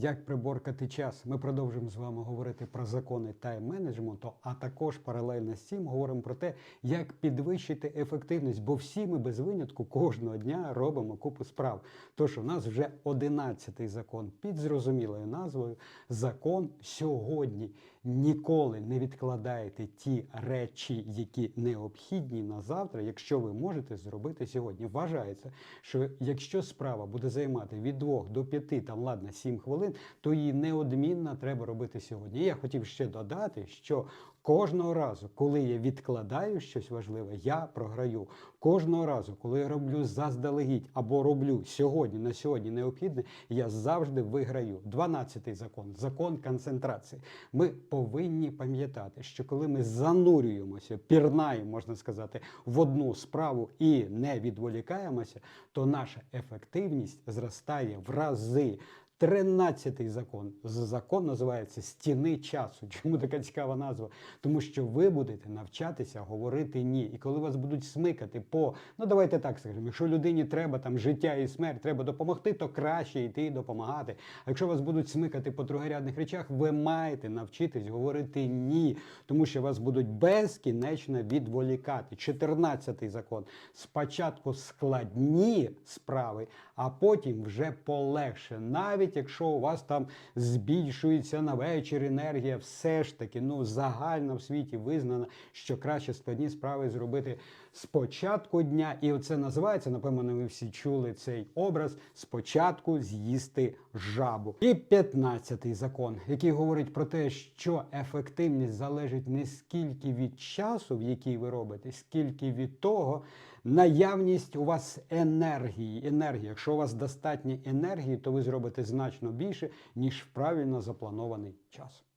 Як приборкати час? Ми продовжуємо з вами говорити про закони тайм-менеджменту, а також паралельно з цим говоримо про те, як підвищити ефективність, бо всі ми без винятку кожного дня робимо купу справ. Тож у нас вже 11-й закон під зрозумілою назвою Закон сьогодні. Ніколи не відкладайте ті речі, які необхідні на завтра, якщо ви можете зробити сьогодні. Вважається, що якщо справа буде займати від 2 до 5, там ладно, 7 хвилин, то її неодмінно треба робити сьогодні. І я хотів ще додати, що кожного разу, коли я відкладаю щось важливе, я програю. Кожного разу, коли я роблю заздалегідь або роблю сьогодні на сьогодні необхідне, я завжди виграю. 12-й закон закон концентрації. Ми повинні пам'ятати, що коли ми занурюємося, пірнаємо, можна сказати, в одну справу і не відволікаємося, то наша ефективність зростає в рази. Тринадцятий закон. Закон називається стіни часу. Чому така цікава назва? Тому що ви будете навчатися говорити ні. І коли вас будуть смикати по, ну давайте так скажемо, якщо людині треба там життя і смерть, треба допомогти, то краще йти і допомагати. А якщо вас будуть смикати по другорядних речах, ви маєте навчитись говорити ні, тому що вас будуть безкінечно відволікати. Чотирнадцятий закон. Спочатку складні справи, а потім вже полегше. Навіть якщо у вас там збільшується на вечір енергія, все ж таки, ну загально в світі визнано, що краще складні справи зробити спочатку дня. І це називається, напевно, ви всі чули цей образ спочатку з'їсти жабу. І 15-й закон, який говорить про те, що ефективність залежить не скільки від часу, в який ви робите, скільки від того, наявність у вас енергії. енергії. Якщо у вас достатньо енергії, то ви зробите значно більше, ніж в правильно запланований час.